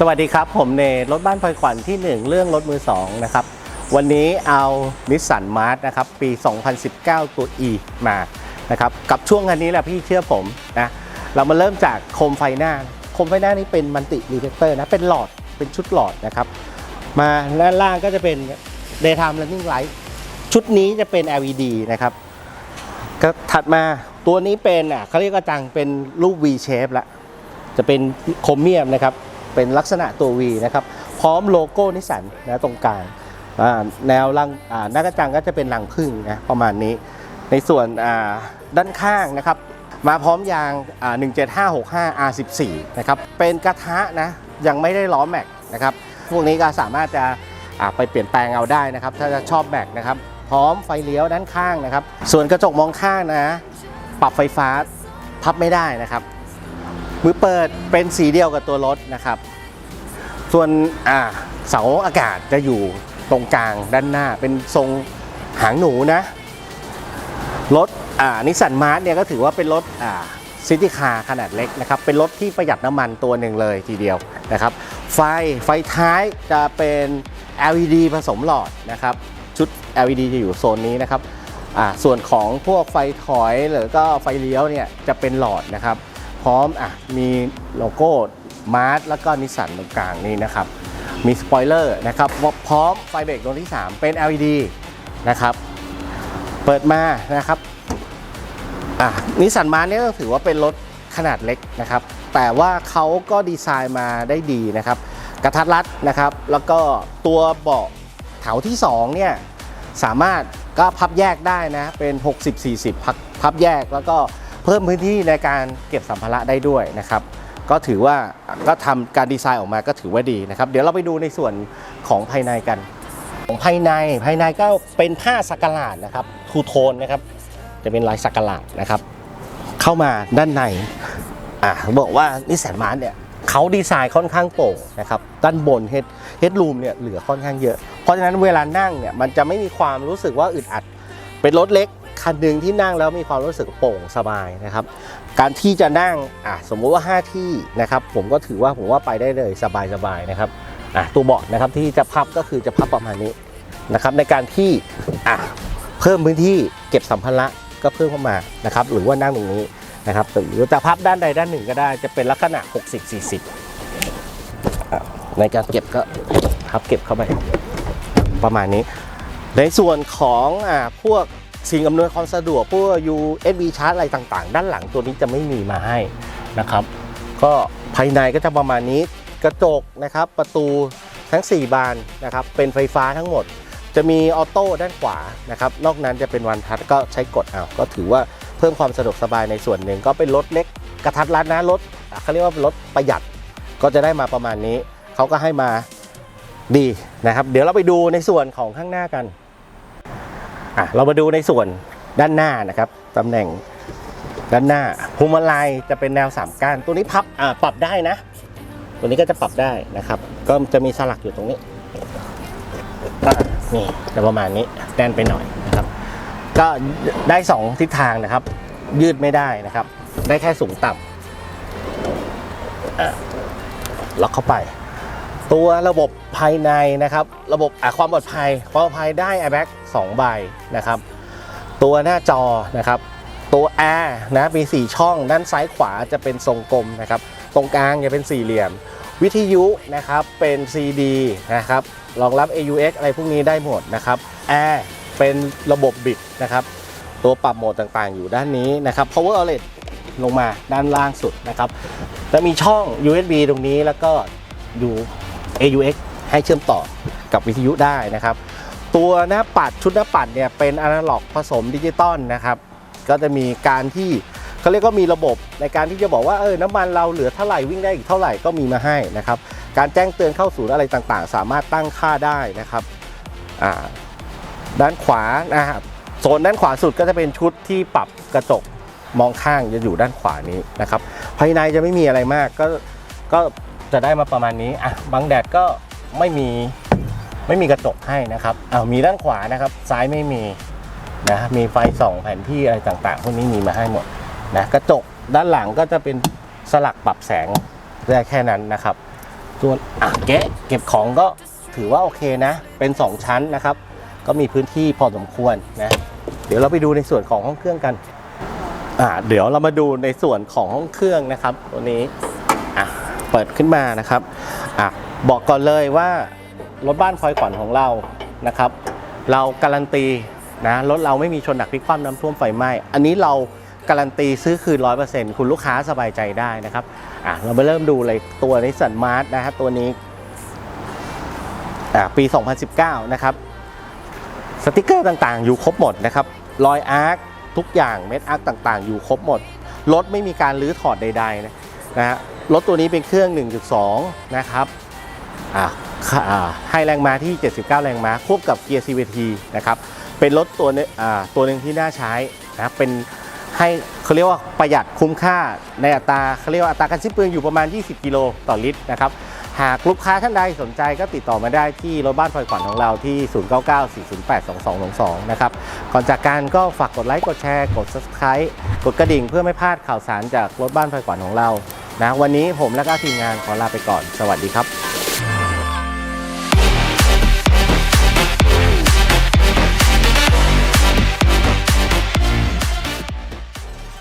สวัสดีครับ ผมเนรถบ้านพลอยขวัญที่ 1 เรื่องรถมือ2นะครับวันนี้เอานิสสันมาร์ s นะครับปี 2019 ตัว E มานะครับกับช่วงคันนี้แหละพี่เชื่อผมนะเรามาเริ่มจากโคมไฟหน้า โคมไฟหน้านี้เป็นมันติรีเฟกเตอร์นะเป็นหลอดเป็นชุดหลอดนะครับมาด้านล่างก็จะเป็น daytime running light ชุดนี้จะเป็น LED นะครับก็ถัดมาตัวนี้เป็นอะเขาเรียกกระจังเป็นรูป V shape ละจะเป็นโครเมียมนะครับ เป็นลักษณะตัว V นะครับ พร้อมโลโก้นิสสันนะตรงกลางแนวรังหน้ากระจังก็จะเป็นรังพึ่งนะประมาณนี้ ในส่วนด้านข้างนะครับ มาพร้อมยาง 17565 R14 นะครับเป็นกระทะนะยังไม่ได้ล้อแม็กนะครับพวกนี้ก็สามารถจะไปเปลี่ยนแปลงเอาได้นะครับ ถ้าจะชอบแม็กนะครับพร้อมไฟเลี้ยวด้านข้างนะครับ ส่วนกระจกมองข้างนะ ปรับไฟฟ้าพับไม่ได้นะครับ มือเปิดเป็นสีเดียวกับตัวรถนะครับ ส่วนเสาอากาศจะอยู่ตรงกลางด้านหน้าเป็นทรงหางหนูนะ รถนิสสันมาร์เนี่ยก็ถือว่าเป็นรถซิตี้คาร์ขนาดเล็กนะครับ เป็นรถที่ประหยัดน้ำมันตัวหนึ่งเลยทีเดียวนะครับ ไฟไฟท้ายจะเป็น LED ผสมหลอดนะครับ ชุด LED จะอยู่โซนนี้นะครับ ส่วนของพวกไฟถอยหรือก็ไฟเลี้ยวเนี่ยจะเป็นหลอดนะครับ พร้อมอะมีโลโก้มาร์แล้วก็นิสสันตรงกลางนี่นะครับ มีสปอยเลอร์นะครับพร้อมไฟเบรกดวงที่ 3 เป็น LED นะครับ เปิดมานะครับอะนิสสันมาร์เนี่ยต้องถือว่าเป็นรถขนาดเล็กนะครับ แต่ว่าเขาก็ดีไซน์มาได้ดีนะครับ กระทัดรัดนะครับ แล้วก็ตัวเบาะแถวที่2เนี่ยสามารถก็พับแยกได้นะ เป็น 60-40 พับพับแยกแล้วก็ เพิ่มพื้นที่ในการเก็บสัมภาระได้ด้วยนะครับ ก็ถือว่าก็ทำการดีไซน์ออกมาก็ถือว่าดีนะครับ เดี๋ยวเราไปดูในส่วนของภายในกัน ของภายในภายในก็เป็นผ้าสักหลาดนะครับทูโทนนะครับ จะเป็นลายสักหลาดนะครับ เข้ามาด้านในอะบอกว่านิสสันมาร์เนี่ยเขาดีไซน์ค่อนข้างโปร่งนะครับด้านบนเฮดเฮดรูมเนี่ยเหลือค่อนข้างเยอะ เพราะฉะนั้นเวลานั่งเนี่ยมันจะไม่มีความรู้สึกว่าอึดอัด เป็นรถเล็ก คันหนึ่งที่นั่งแล้วมีความรู้สึกโปร่งสบายนะครับ การที่จะนั่งอะสมมุติว่า 5 ที่นะครับ ผมก็ถือว่าผมว่าไปได้เลยสบายๆนะครับอะตัวเบาะนะครับที่จะพับก็คือจะพับประมาณนี้นะครับ ในการที่อะเพิ่มพื้นที่เก็บสัมภาระก็เพิ่มเข้ามานะครับ หรือว่านั่งตรงนี้นะครับหรือจะพับด้านใดด้านหนึ่งก็ได้จะเป็นลักษณะ 60-40อะในการเก็บก็พับเก็บเข้าไปประมาณนี้ ในส่วนของอ่าพวก สิ่งอำนวยความสะดวกพวก USB ชาร์จอะไรต่างๆ ด้านหลังตัวนี้จะไม่มีมาให้นะครับ ก็ภายในก็จะประมาณนี้กระจกนะครับประตูทั้ง 4 บานนะครับเป็นไฟฟ้าทั้งหมด จะมีออโต้ด้านขวานะครับนอกนั้นจะเป็นวันทัชก็ใช้กดเอาก็ถือว่าเพิ่มความสะดวกสบายในส่วนหนึ่ง ก็เป็นรถเล็กกระทัดรัดนะรถเขาเรียกว่ารถประหยัดก็จะได้มาประมาณนี้เขาก็ให้มาดีนะครับ เดี๋ยวเราไปดูในส่วนของข้างหน้ากัน อะเรามาดูในส่วนด้านหน้านะครับตำแหน่งด้านหน้าพวงมาลัยจะเป็นแนวสามก้านตัวนี้พับอ่าปรับได้นะ ตัวนี้ก็จะปรับได้นะครับ ก็จะมีสลักอยู่ตรงนี้ก็นี่จะประมาณนี้แน่นไปหน่อยนะครับ ก็ได้สองทิศทางนะครับ ยืดไม่ได้นะครับ ได้แค่สูงต่ำล็อกเข้าไป ตัวระบบภายในนะครับ ระบบะความปลอดภัยความปลอดภัยได้ airbag 2 ใบนะครับ ตัวหน้าจอนะครับ ตัวแอร์นะมี 4 ช่อง ด้านซ้ายขวาจะเป็นทรงกลมนะครับ ตรงกลางจะเป็นสี่เหลี่ยม วิทยุนะครับเป็น CD นะครับรองรับ AUX อะไรพวกนี้ได้หมดนะครับแอร์เป็นระบบบิดนะครับ ตัวปรับโหมดต่างๆ อยู่ด้านนี้นะครับ power outlet ลงมาด้านล่างสุดนะครับจะมีช่อง USB ตรงนี้แล้วก็อยู่ AUX ให้เชื่อมต่อกับวิทยุได้นะครับ ตัวหน้าปัดชุดหน้าปัดเนี่ยเป็นอนาล็อกผสมดิจิตอลนะครับ ก็จะมีการที่เขาเรียกว่ามีระบบในการที่จะบอกว่าเออน้ำมันเราเหลือเท่าไหร่วิ่งได้อีกเท่าไหร่ก็มีมาให้นะครับ การแจ้งเตือนเข้าศูนย์อะไรต่างๆ สามารถตั้งค่าได้นะครับด้านขวานะครับโซนด้านขวาสุดก็จะเป็นชุดที่ปรับกระจกมองข้างจะอยู่ด้านขวานี้นะครับ ภายในจะไม่มีอะไรมากก็ก็ จะได้มาประมาณนี้อะบังแดดก็ไม่มีไม่มีกระจกให้นะครับอ้าวมีด้านขวานะครับ ซ้ายไม่มีนะมีไฟส่องแผนที่อะไรต่างๆ พวกนี้มีมาให้หมดนะกระจกด้านหลังก็จะเป็นสลักปรับแสงได้แค่นั้นนะครับส่วนอะเก๊เก็บของก็ถือว่าโอเคนะ เป็น 2 ชั้นนะครับ ก็มีพื้นที่พอสมควรนะเดี๋ยวเราไปดูในส่วนของห้องเครื่องกันอ่าเดี๋ยวเรามาดูในส่วนของห้องเครื่องนะครับ ตัวนี้อะ ปิดขึ้นมานะครับอะบอกก่อนเลยว่ารถบ้านพลอยขวัญของเรานะครับ เราการันตีนะรถเราไม่มีชนหนักพลิกคว่ำน้ำท่วมไฟไหม้อันนี้เราการันตีซื้อคืน100%คุณลูกค้าสบายใจได้นะครับอะเรามาเริ่มดูเลยตัวนิสสันมาร์ทนะฮะตัวนี้อะปี 2019 นะครับสติกเกอร์ต่างๆ อยู่ครบหมดนะครับรอยอาร์คทุกอย่างเม็ดอาร์คต่างๆ อยู่ครบหมดรถไม่มีการรื้อถอดใดๆนะ นะฮะรถตัวนี้เป็นเครื่อง 1.2 นะครับอ่าค่ะอ่าให้แรงม้าที่ 79 แรงม้าควบกับเกียร์ CVT นะครับเป็นรถตัวนี้ตัวหนึ่งที่น่าใช้นะครับเป็นให้เขาเรียกว่าประหยัดคุ้มค่าในอัตราเขาเรียกว่าอัตราการสิ้นเปลืองอยู่ประมาณ 20 กิโลต่อลิตรนะครับหากลูกค้าท่านใดสนใจก็ติดต่อมาได้ที่รถบ้านพลอยขวัญของเราที่ 0994082222 นะครับ ก่อนจากการก็ฝากกดไลค์ กดแชร์ กด subscribe กดกระดิ่งเพื่อไม่พลาดข่าวสารจากรถบ้านพลอยขวัญของเรา นะวันนี้ผมและก็ทีมงานขอลาไปก่อน สวัสดีครับ